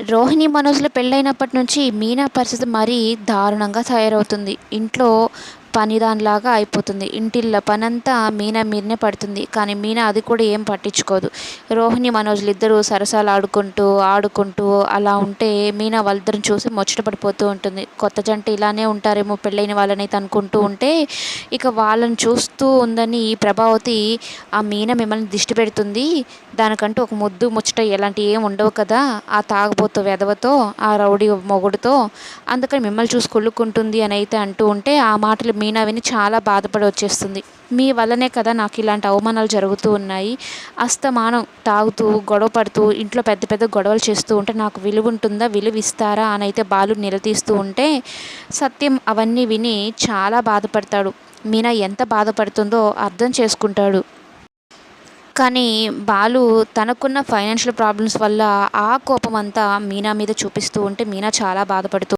రోహిణి మనోజ్ల పెళ్ళైనప్పటి నుంచి మీనా పరిస్థితి మరీ దారుణంగా తయారవుతుంది. ఇంట్లో పనిదానిలాగా అయిపోతుంది. ఇంటిల్ల పనంతా మీనా మీదనే పడుతుంది. కానీ మీనా అది కూడా ఏం పట్టించుకోదు. రోహిణి మనోజ్లు ఇద్దరు సరసాలు ఆడుకుంటూ ఆడుకుంటూ అలా ఉంటే మీనా వాళ్ళిద్దరిని చూసి ముచ్చట పడిపోతూ ఉంటుంది. కొత్త జంట ఇలానే ఉంటారేమో పెళ్ళైన వాళ్ళనైతే అనుకుంటూ ఉంటే ఇక వాళ్ళని చూస్తూ ఉందని ప్రభావతి ఆ మీనా మిమ్మల్ని దిష్టి పెడుతుంది. దానికంటూ ఒక ముద్దు ముచ్చట ఇలాంటివి ఏం ఉండవు కదా. ఆ తాగబోతో వెధవతో ఆ రౌడీ మొగుడుతో అందుకని మిమ్మల్ని చూసి కొల్లుకుంటుంది అని అయితే అంటూ ఉంటే ఆ మాటలు మీనా విని చాలా బాధపడి వచ్చేస్తుంది. మీ వల్లనే కదా నాకు ఇలాంటి అవమానాలు జరుగుతూ ఉన్నాయి. అస్తమానం తాగుతూ గొడవ పడుతూ ఇంట్లో పెద్ద పెద్ద గొడవలు చేస్తూ ఉంటే నాకు విలువ ఉంటుందా విలువ ఇస్తారా అని అయితే బాలు నిలదీస్తూ ఉంటే సత్యం అవన్నీ విని చాలా బాధపడతాడు. మీనా ఎంత బాధపడుతుందో అర్థం చేసుకుంటాడు. కానీ బాలు తనకున్న ఫైనాన్షియల్ ప్రాబ్లమ్స్ వల్ల ఆ కోపం అంతా మీనా మీద చూపిస్తూ ఉంటే మీనా చాలా బాధపడుతూ